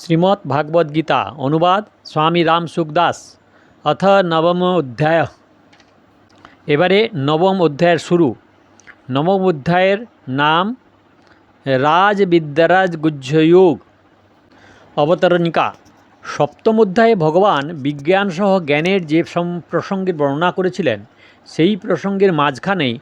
শ্রীমদ্ ভাগবত গীতা, অনুবাদ স্বামী রাম সুখদাস অথ নবম অধ্যায়। এবারে নবম অধ্যায়ের শুরু। নবম অধ্যায়ের নাম রাজবিদ্যারাজ গুহ্যযোগ। অবতরণিকা। সপ্তম অধ্যায়ে ভগবান বিজ্ঞানসহ জ্ঞানের যে প্রসঙ্গের বর্ণনা করেছিলেন, সেই প্রসঙ্গের মাঝখানেই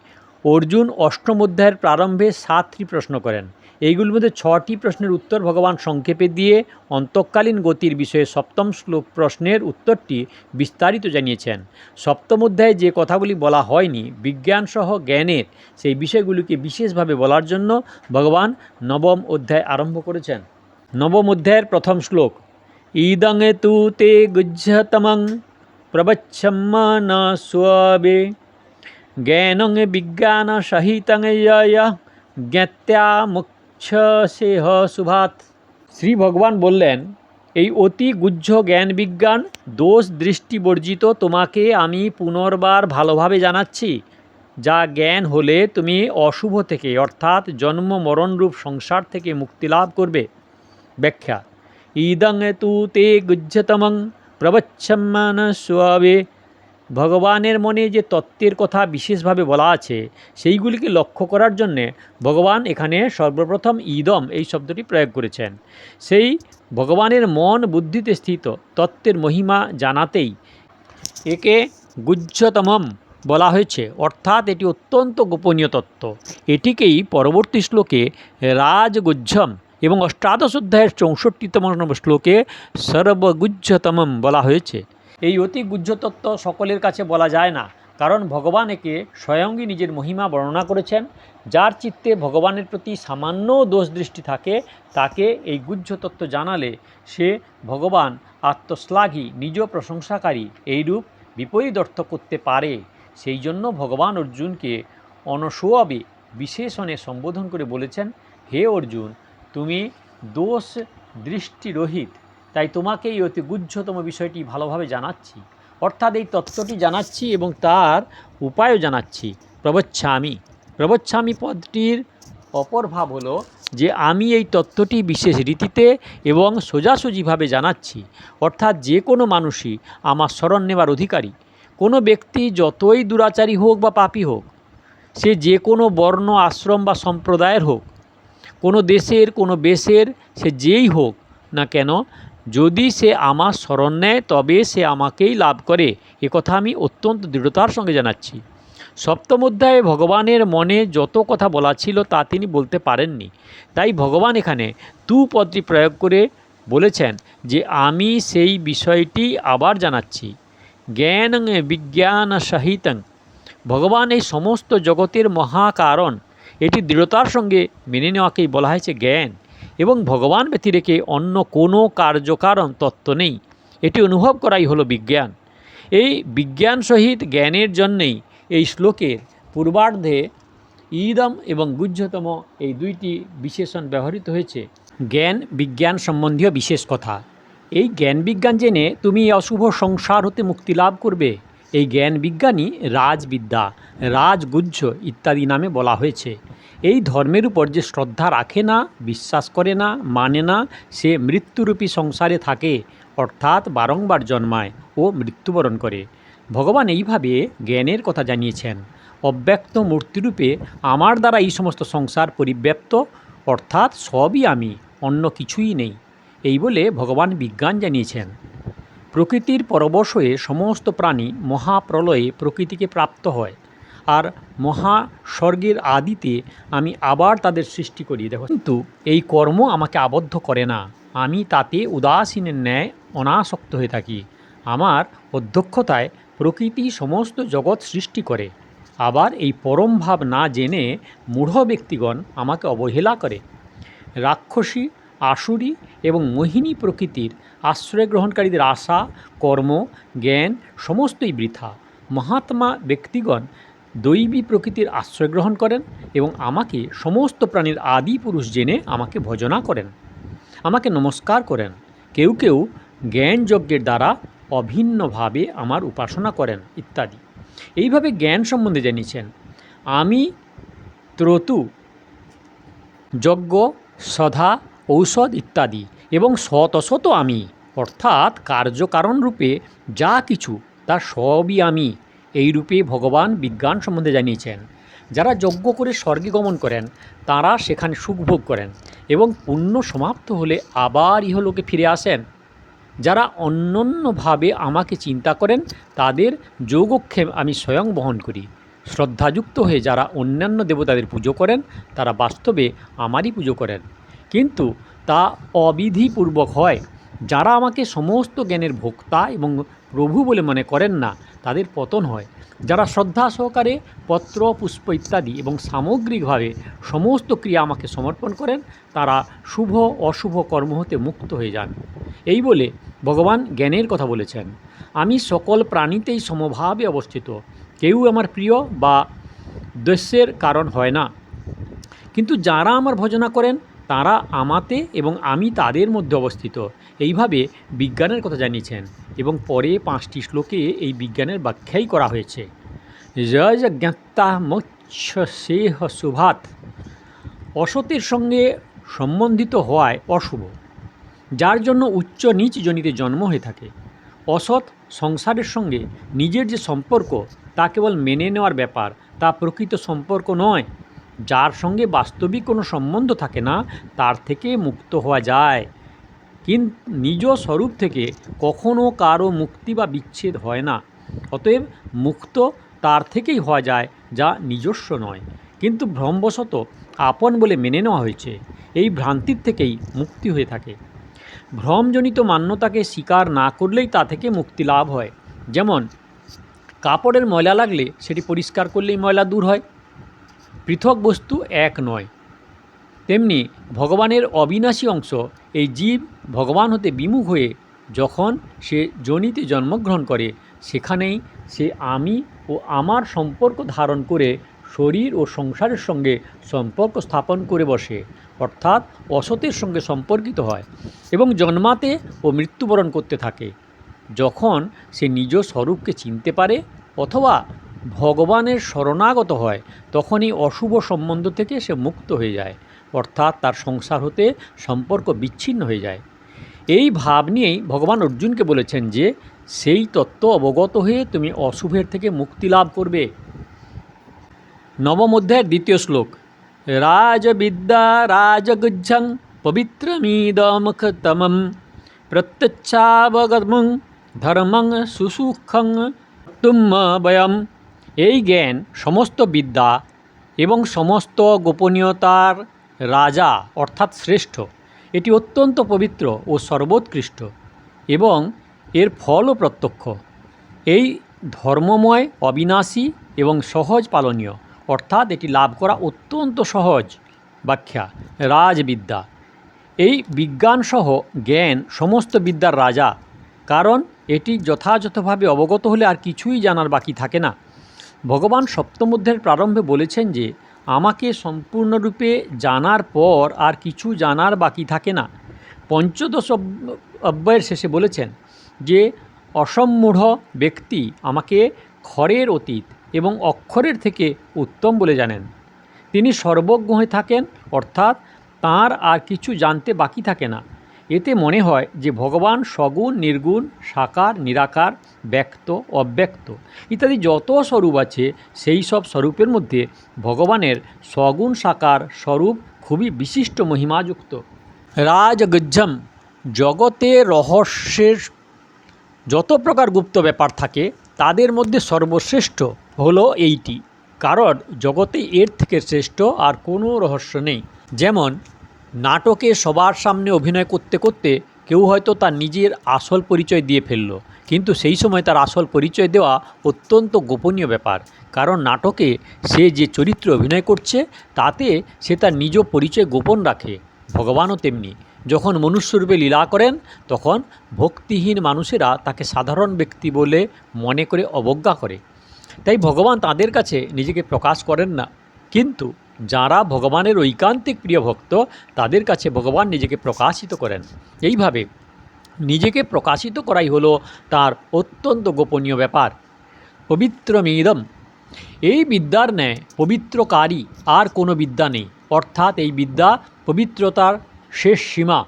অর্জুন অষ্টম অধ্যায়ের প্রারম্ভে সাতটি প্রশ্ন করেন। এইগুলির মধ্যে ছটি প্রশ্নের উত্তর ভগবান সংক্ষেপে দিয়ে অন্তঃকালীন গতির বিষয়ে সপ্তম শ্লোক প্রশ্নের উত্তরটি বিস্তারিত জানিয়েছেন। সপ্তম অধ্যায়ে যে কথাগুলি বলা হয়নি, বিজ্ঞানসহ জ্ঞানের সেই বিষয়গুলিকে বিশেষভাবে বলার জন্য ভগবান নবম অধ্যায় আরম্ভ করেছেন। নবম অধ্যায়ের প্রথম শ্লোক, ইদং তু তে গুহ্যতমং প্রবচ্ছম্মান স্বে জ্ঞানং বিজ্ঞান সহিতং জ্ঞাত্যা মুক্ষসেহ শুভাত শ্রী ভগবান বললেন, এই অতি গুহ্য জ্ঞান বিজ্ঞান দোষ দৃষ্টি বর্জিত তোমাকে আমি পুনর্বার ভালোভাবে জানাচ্ছি। যা জ্ঞান হলে তুমি অশুভ থেকে, অর্থাৎ জন্ম মরণরূপ সংসার থেকে মুক্তি লাভ করবে। ব্যাখ্যা, ইদং তু তে গুহ্যতমং প্রবচ্ছম্মান স্বে ভগবানের মনে যে তত্ত্বের কথা বিশেষভাবে বলা আছে, সেইগুলিকে লক্ষ্য করার জন্যে ভগবান এখানে সর্বপ্রথম ইদম এই শব্দটি প্রয়োগ করেছেন। সেই ভগবানের মন বুদ্ধিতে স্থিত, তত্ত্বের মহিমা জানাতেই একে গুহ্যতমম বলা হয়েছে। অর্থাৎ এটি অত্যন্ত গোপনীয় তত্ত্ব। এটিকেই পরবর্তী শ্লোকে রাজগুহ্যম এবং অষ্টাদশ অধ্যায়ের চৌষট্টিতম শ্লোকে সর্বগুহ্যতমম বলা হয়েছে। এই অতি গুহ্য তত্ত্ব সকলের কাছে বলা যায় না। কারণ ভগবান একে স্বয়ংই নিজের মহিমা বর্ণনা করেছেন। যার চিত্তে ভগবানের প্রতি সামান্য দোষ দৃষ্টি থাকে, তাকে এই গুহ্য তত্ত্ব জানালে সে ভগবান আত্মশ্লাঘী, নিজ প্রশংসাকারী এইরূপ বিপরীত অর্থ করতে পারে। সেই জন্য ভগবান অর্জুনকে অনসোয়াবে বিশেষণে সম্বোধন করে বলেছেন, হে অর্জুন, তুমি দোষ দৃষ্টিরহিত। তাই তোমাকে এই অতি গুহ্যতম বিষয়টি ভালোভাবে জানাচ্ছি। অর্থাৎ এই তত্ত্বটি জানাচ্ছি এবং তার উপায়ও জানাচ্ছি। প্রবচ্ছামি। প্রবচ্ছামি পদটির অপর ভাব হলো যে আমি এই তত্ত্বটি বিশেষ রীতিতে এবং সোজাসুজিভাবে জানাচ্ছি। অর্থাৎ যে কোনো মানুষই আমার স্মরণ নেবার অধিকারী। কোনো ব্যক্তি যতই দুরাচারী হোক বা পাপী হোক, সে যে কোনো বর্ণ, আশ্রম বা সম্প্রদায়ের হোক, কোনো দেশের, কোনো বেশের, সে যেই হোক না কেন যদি সে আমার শরণ নেয়, তবে সে আমাকেই লাভ করে। একথা আমি অত্যন্ত দৃঢ়তার সঙ্গে জানাচ্ছি। সপ্তম অধ্যায়ে ভগবানের মনে যত কথা বলা ছিল, তা তিনি বলতে পারেননি। তাই ভগবান এখানে তু পদটি প্রয়োগ করে বলেছেন যে, আমি সেই বিষয়টি আবার জানাচ্ছি। জ্ঞান বিজ্ঞান সহিতং। ভগবান এই সমস্ত জগতের মহাকারণ, এটি দৃঢ়তার সঙ্গে মেনে নেওয়াকেই বলা হয়েছে জ্ঞান। এবং ভগবান ব্যতিরেকে অন্য কোনো কার্যকারণ তত্ত্ব নেই। এটি অনুভব করাই হলো বিজ্ঞান। এই বিজ্ঞান সহিত জ্ঞানের জন্যেই এই শ্লোকের পূর্বার্ধে ইদম এবং গুহ্যতম এই দুইটি বিশেষণ ব্যবহৃত হয়েছে। জ্ঞান বিজ্ঞান সম্বন্ধীয় বিশেষ কথা। এই জ্ঞান বিজ্ঞান জেনে তুমি অশুভ সংসার হতে মুক্তি লাভ করবে। এই জ্ঞান বিজ্ঞানই রাজবিদ্যা রাজগুহ্য ইত্যাদি নামে বলা হয়েছে। এই ধর্মের উপর যে শ্রদ্ধা রাখে না, বিশ্বাস করে না মানে না, সে মৃত্যুরূপী সংসারে থাকে, অর্থাৎ বারংবার জন্মায় ও মৃত্যুবরণ করে। ভগবান এইভাবে জ্ঞানের কথা জানিয়েছেন। অব্যক্ত মূর্তিরূপে আমার দ্বারা এই সমস্ত সংসার পরিব্যাপ্ত, অর্থাৎ সবই আমি, অন্য কিছুই নেই। এই বলে ভগবান বিজ্ঞান জানিয়েছেন। প্রকৃতির পরবশ হয়ে সমস্ত প্রাণী মহাপ্রলয়ে প্রকৃতিকে প্রাপ্ত হয়। আর মহা স্বর্গের আদিতে আমি আবার তাদের সৃষ্টি করি। দেখো, কিন্তু এই কর্ম আমাকে আবদ্ধ করে না। আমি তাতে উদাসীনের ন্যায় অনাসক্ত হয়ে থাকি। আমার অধ্যক্ষতায় প্রকৃতি সমস্ত জগৎ সৃষ্টি করে। আবার এই পরম ভাব না জেনে মূঢ় ব্যক্তিগণ আমাকে অবহেলা করে। রাক্ষসী আসুরি এবং মোহিনী প্রকৃতির আশ্রয় গ্রহণকারীদের আশা, কর্ম, জ্ঞান সমস্তই বৃথা। মহাত্মা ব্যক্তিগণ দৈবী প্রকৃতির আশ্রয় গ্রহণ করেন এবং আমাকে সমস্ত প্রাণীর আদি পুরুষ জেনে আমাকে ভজনা করেন। আমাকে নমস্কার করেন। কেউ কেউ জ্ঞান যজ্ঞের দ্বারা অভিন্নভাবে আমার উপাসনা করেন, ইত্যাদি। এইভাবে জ্ঞান সম্বন্ধে জানিয়েছেন আমি ত্রতু, যজ্ঞ, সধা ঔষধ ইত্যাদি এবং শত আমি, অর্থাৎ কার্যকারণ রূপে যা কিছু, তা সবই আমি, এই রূপে ভগবান বিজ্ঞান সম্বন্ধে জানিয়েছেন। যারা যজ্ঞ করে স্বর্গে গমন করেন, তারা সেখানে সুখভোগ করেন এবং পুণ্য সমাপ্ত হলে আবার ইহলোকে ফিরে আসেন। যারা অন্যান্যভাবে আমাকে চিন্তা করেন, তাদের যোগক্ষেম আমি স্বয়ং বহন করি। শ্রদ্ধাযুক্ত হয়ে যারা অন্যান্য দেবতাদের পুজো করেন, তারা বাস্তবে আমারই পুজো করেন। কিন্তু তা অবিধিপূর্বক হয়। যারা আমাকে সমস্ত জ্ঞানের ভোক্তা এবং প্রভু বলে মনে করেন না, তাদের পতন হয়। যারা শ্রদ্ধা সহকারে পত্র, পুষ্প ইত্যাদি এবং সামগ্রিকভাবে সমস্ত ক্রিয়া আমাকে সমর্পণ করেন, তারা শুভ, অশুভ কর্ম হতে মুক্ত হয়ে যান। এই বলে ভগবান জ্ঞানের কথা বলেছেন, আমি সকল প্রাণীতেই সমভাবে অবস্থিত। কেউ আমার প্রিয় বা দস্যের কারণ হয় না। কিন্তু যারা আমার ভজনা করেন তারা আমাতে এবং আমি তাদের মধ্যে অবস্থিত। এইভাবে বিজ্ঞানের কথা জানিয়েছেন এবং পরে পাঁচটি শ্লোকে এই বিজ্ঞানের ব্যাখ্যাই করা হয়েছে। যজ জ্ঞাতা মোক্ষ সেহ শুভাত অসতের সঙ্গে সম্বন্ধিত হওয়ায় অশুভ, যার জন্য উচ্চ নিচ জনিতে জন্ম হয়ে থাকে। অসৎ সংসারের সঙ্গে নিজের যে সম্পর্ক, তা কেবল মেনে নেওয়ার ব্যাপার, তা প্রকৃত সম্পর্ক নয়। যার সঙ্গে বাস্তবিক কোনো সম্বন্ধ থাকে না, তার থেকে মুক্ত হওয়া যায়। কিন্তু নিজ স্বরূপ থেকে কখনও কারও মুক্তি বা বিচ্ছেদ হয় না। অতএব মুক্ত তার থেকেই হওয়া যায়, যা নিজস্ব নয়। কিন্তু ভ্রমবশত আপন বলে মেনে নেওয়া হয়েছে, এই ভ্রান্তির থেকেই মুক্তি হয়ে থাকে। ভ্রমজনিত মান্যতাকে স্বীকার না করলেই তা থেকে মুক্তি লাভ হয়। যেমন, কাপড়ের ময়লা লাগলে সেটি পরিষ্কার করলেই ময়লা দূর হয়। পৃথক বস্তু এক নয়। তেমনি ভগবানের অবিনাশী অংশ এই জীব ভগবান হতে বিমুখ হয়ে যখন সে জনিতে জন্মগ্রহণ করে, সেখানেই সে আমি ও আমার সম্পর্ক ধারণ করে শরীর ও সংসারের সঙ্গে সম্পর্ক স্থাপন করে বসে, অর্থাৎ অসতের সঙ্গে সম্পর্কিত হয় এবং জন্মাতে ও মৃত্যুবরণ করতে থাকে। যখন সে নিজ স্বরূপকে চিনতে পারে অথবা ভগবানের শরণাগত হয়, তখনই অশুভ সম্বন্ধ থেকে সে মুক্ত হয়ে যায়, অর্থাৎ তার সংসার হতে সম্পর্ক বিচ্ছিন্ন হয়ে যায়। এই ভাব নিয়েই ভগবান অর্জুনকে বলেছেন যে, সেই তত্ত্ব অবগত হয়ে তুমি অশুভের থেকে মুক্তি লাভ করবে। নবম অধ্যায়ের দ্বিতীয় শ্লোক, রাজবিদ্যা রাজগুজ্জং পবিত্রমিদমখতমম প্রত্যচ্ছাবগমং ধর্মং সুসুখং তুম্মবয়ম এই জ্ঞান সমস্ত বিদ্যা এবং সমস্ত গোপনীয়তার রাজা অর্থাৎ শ্রেষ্ঠ। এটি অত্যন্ত পবিত্র ও সর্বোৎকৃষ্ট এবং এর ফলও প্রত্যক্ষ। এই ধর্মময়, অবিনাশী এবং সহজ পালনীয়, অর্থাৎ এটি লাভ করা অত্যন্ত সহজ ব্যাখ্যা, রাজবিদ্যা। এই বিজ্ঞানসহ জ্ঞান সমস্ত বিদ্যার রাজা, কারণ এটি যথাযথভাবে অবগত হলে আর কিছুই জানার বাকি থাকে না। ভগবান সপ্তম অধ্যায়ের প্রারম্ভে বলেছেন যে, আমাকে সম্পূর্ণরূপে জানার পর আর কিছু জানার বাকি থাকে না। পঞ্চদশ অব- অব্যয়ের শেষে বলেছেন যে, অসম্মূঢ় ব্যক্তি আমাকে ক্ষরের অতীত এবং অক্ষরের থেকে উত্তম বলে জানেন। তিনি সর্বজ্ঞ হয়ে থাকেন, অর্থাৎ তার আর কিছু জানতে বাকি থাকে না। এতে মনে হয় যে ভগবান সগুণ, নির্গুণ, সাকার, নিরাকার, ব্যক্ত, অব্যক্ত ইত্যাদি যত স্বরূপ আছে, সেই সব স্বরূপের মধ্যে ভগবানের সগুণ, সাকার স্বরূপ খুবই বিশিষ্ট মহিমাযুক্ত। রাজগজ্জম, জগতে রহস্যের যত প্রকার গুপ্ত ব্যাপার থাকে, তাদের মধ্যে সর্বশ্রেষ্ঠ হলো এইটি। কারণ জগতে এর থেকে শ্রেষ্ঠ আর কোনো রহস্য নেই। যেমন নাটকে সবার সামনে অভিনয় করতে করতে কেউ হয়তো তার নিজের আসল পরিচয় দিয়ে ফেলল। কিন্তু সেই সময় তার আসল পরিচয় দেওয়া অত্যন্ত গোপনীয় ব্যাপার। কারণ নাটকে সে যে চরিত্রে অভিনয় করছে, তাতে সে তার নিজ পরিচয় গোপন রাখে, ভগবানও তেমনি। যখন মনুষ্যরূপে লীলা করেন, তখন ভক্তিহীন মানুষেরা তাকে সাধারণ ব্যক্তি বলে মনে করে অবজ্ঞা করে। তাই ভগবান তাদের কাছে নিজেকে প্রকাশ করেন না। কিন্তু যারা ভগবানের ঐকান্তিক প্রিয় ভক্ত, তাদের কাছে ভগবান নিজেকে প্রকাশিত করেন। এইভাবে নিজেকে প্রকাশিত করাই হলো তার অত্যন্ত গোপনীয় ব্যাপার। পবিত্র পবিত্রমিদম। এই বিদ্যার ন্যায় পবিত্রকারী আর কোনো বিদ্যা নেই। অর্থাৎ এই বিদ্যা পবিত্রতার শেষ সীমা।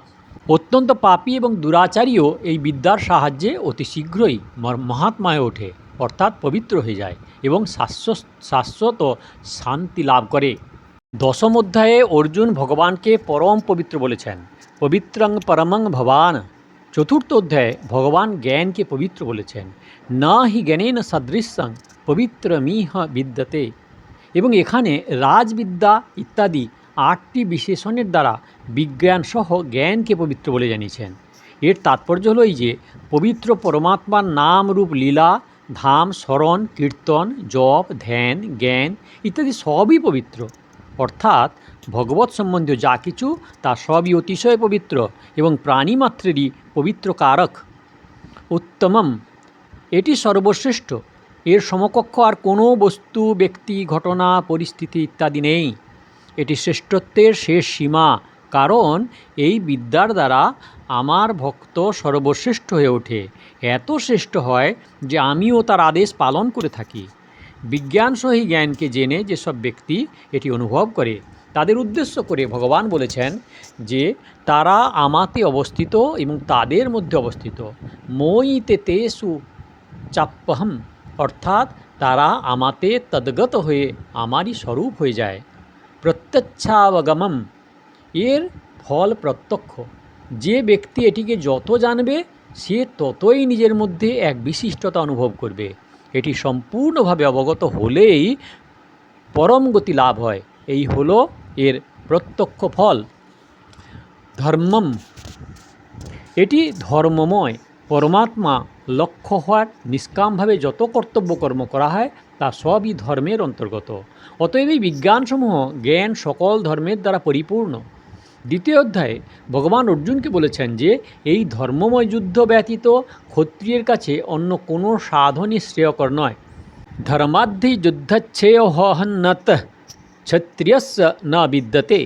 অত্যন্ত পাপী এবং দুরাচারীও এই বিদ্যার সাহায্যে অতি শীঘ্রই মহাত্মায় ওঠে। অর্থাৎ পবিত্র হয়ে যায় এবং শাশ্বত শাশ্বত শান্তি লাভ করে। দশম অধ্যায়ে অর্জুন ভগবানকে পরম পবিত্র বলেছেন। পবিত্রং পরমং ভবান। চতুর্থ অধ্যায়ে ভগবান জ্ঞানকে পবিত্র বলেছেন। না হি জ্ঞানেন সদৃশ্যং পবিত্র মিহ বিদ্যতে। এবং এখানে রাজবিদ্যা ইত্যাদি আটটি বিশেষণের দ্বারা বিজ্ঞান সহ জ্ঞানকে পবিত্র বলে জানিয়েছেন। এর তাৎপর্য হলো এই যে, পবিত্র পরমাত্মার নাম রূপ লীলা, ধাম, স্মরণ, কীর্তন, জপ, ধ্যান, জ্ঞান ইত্যাদি সবই পবিত্র। অর্থাৎ ভগবত সম্বন্ধীয় যা কিছু, তা সবই অতিশয় পবিত্র এবং প্রাণীমাত্রেরই পবিত্র কারক। উত্তমম। এটি সর্বশ্রেষ্ঠ। এর সমকক্ষ আর কোনো বস্তু, ব্যক্তি, ঘটনা, পরিস্থিতি ইত্যাদি নেই। এটি শ্রেষ্ঠত্বের শেষ সীমা, কারণ এই বিদ্যার দ্বারা আমার ভক্ত সর্বশ্রেষ্ঠ হয়ে ওঠে। এত শ্রেষ্ঠ হয় যে আমিও তার আদেশ পালন করে থাকি। বিজ্ঞান সহি জ্ঞানকে জেনে যেসব ব্যক্তি এটি অনুভব করে, তাদের উদ্দেশ্য করে ভগবান বলেছেন যে, তারা আমাতে অবস্থিত এবং তাদের মধ্যে অবস্থিত। মইতে তেসু চাপ্পহম, অর্থাৎ তারা আমাতে তদ্গত হয়ে আমারই স্বরূপ হয়ে যায়। প্রত্যচ্ছাবগমম, এর ফল প্রত্যক্ষ। যে ব্যক্তি এটিকে যত জানবে, সে ততই নিজের মধ্যে এক বিশিষ্টতা অনুভব করবে। এটি সম্পূর্ণভাবে অবগত হলেই পরম গতি লাভ হয়। এই হলো এর প্রত্যক্ষ ফল। ধর্মম। এটি ধর্মময়। পরমাত্মা লক্ষ্য হওয়ার নিষ্কামভাবে যত কর্তব্য কর্ম করা হয়, তা সবই ধর্মের অন্তর্গত। অতএব এই বিজ্ঞানসমূহ জ্ঞান সকল ধর্মের দ্বারা পরিপূর্ণ। দ্বিতীয় অধ্যায়ে ভগবান অর্জুনকে বলেছেন যে, এই ধর্মময় যুদ্ধ ব্যতীত ক্ষত্রিয়ের কাছে অন্য কোনো সাধনই শ্রেয়কর নয়। ধর্মাধ্যি যুদ্ধচ্ছেয় হহন্নত, ক্ষত্রিয়স্য না বিদ্যতে।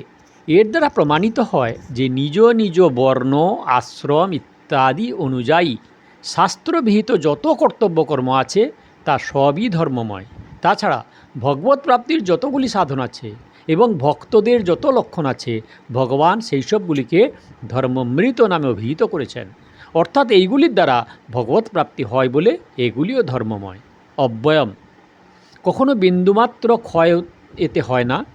এর দ্বারা প্রমাণিত হয় যে নিজ নিজ বর্ণ, আশ্রম ইত্যাদি অনুযায়ী শাস্ত্রবিহিত যত কর্তব্যকর্ম আছে, তা সবই ধর্মময়। তাছাড়া ভগবত প্রাপ্তির যতগুলি সাধন আছে এবং ভক্তদের যত লক্ষণ আছে, ভগবান সেই সবগুলিকে ধর্মমৃত নামে অভিহিত করেছেন। অর্থাৎ এইগুলির দ্বারা ভগবত প্রাপ্তি হয় বলে এগুলিও ধর্মময়। অব্যয়ম। কখনো বিন্দুমাত্র ক্ষয় এতে হয় না,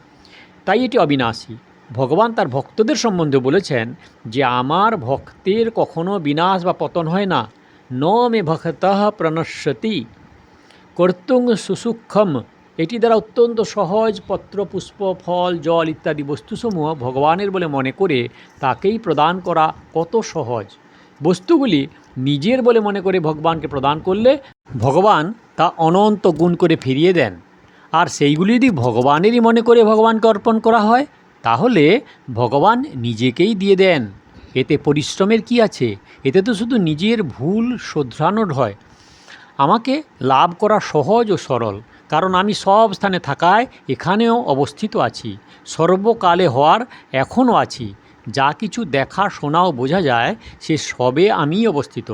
তাই এটি অবিনাশী। ভগবান তার ভক্তদের সম্বন্ধে বলেছেন যে, আমার ভক্তের কখনো বিনাশ বা পতন হয় না। ন মে ভক্ত প্রণশ্যতি কর্তুং সুসুক্ষম এটি দ্বারা অত্যন্ত সহজ পত্র, পুষ্প, ফল, জল ইত্যাদি বস্তুসমূহ ভগবানের বলে মনে করে তাকেই প্রদান করা কত সহজ। বস্তুগুলি নিজের বলে মনে করে ভগবানকে প্রদান করলে ভগবান তা অনন্ত গুণ করে ফিরিয়ে দেন। আর সেইগুলি যদি ভগবানেরই মনে করে ভগবানকে অর্পণ করা হয়, তাহলে ভগবান নিজেকেই দিয়ে দেন। এতে পরিশ্রমের কি আছে? এতে তো শুধু নিজের ভুল শোধরানোর হয়। আমাকে লাভ করা সহজ ও সরল। কারণ আমি সব স্থানে থাকায় এখানেও অবস্থিত আছি। সর্বকালে হওয়ার এখনও আছি। যা কিছু দেখা শোনা ও বোঝা যায়, সে সবে আমিই অবস্থিত।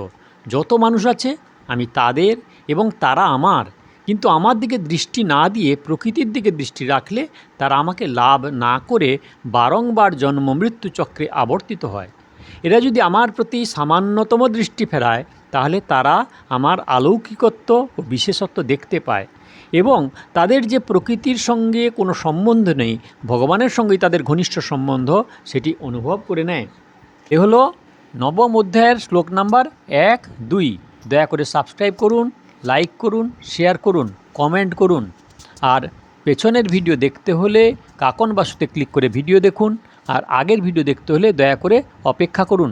যত মানুষ আছে, আমি তাদের এবং তারা আমার। কিন্তু আমার দিকে দৃষ্টি না দিয়ে প্রকৃতির দিকে দৃষ্টি রাখলে তারা আমাকে লাভ না করে বারংবার জন্ম মৃত্যু চক্রে আবর্তিত হয়। এরা যদি আমার প্রতি সামান্যতম দৃষ্টি ফেরায় তাহলে তারা আমার আলৌকিকত্ব ও বিশেষত্ব দেখতে পায় এবং তাদের যে প্রকৃতির সঙ্গে কোনো সম্বন্ধ নেই, ভগবানের সঙ্গেই তাদের ঘনিষ্ঠ সম্বন্ধ, সেটি অনুভব করে নেয়। এ হলো নবম অধ্যায়ের শ্লোক নাম্বার এক, দুই। দয়া করে সাবস্ক্রাইব করুন, লাইক করুন, শেয়ার করুন, কমেন্ট করুন। আর পেছনের ভিডিও দেখতে হলে কাকন বাসুতে ক্লিক করে ভিডিও দেখুন। আর আগের ভিডিও দেখতে হলে দয়া করে অপেক্ষা করুন।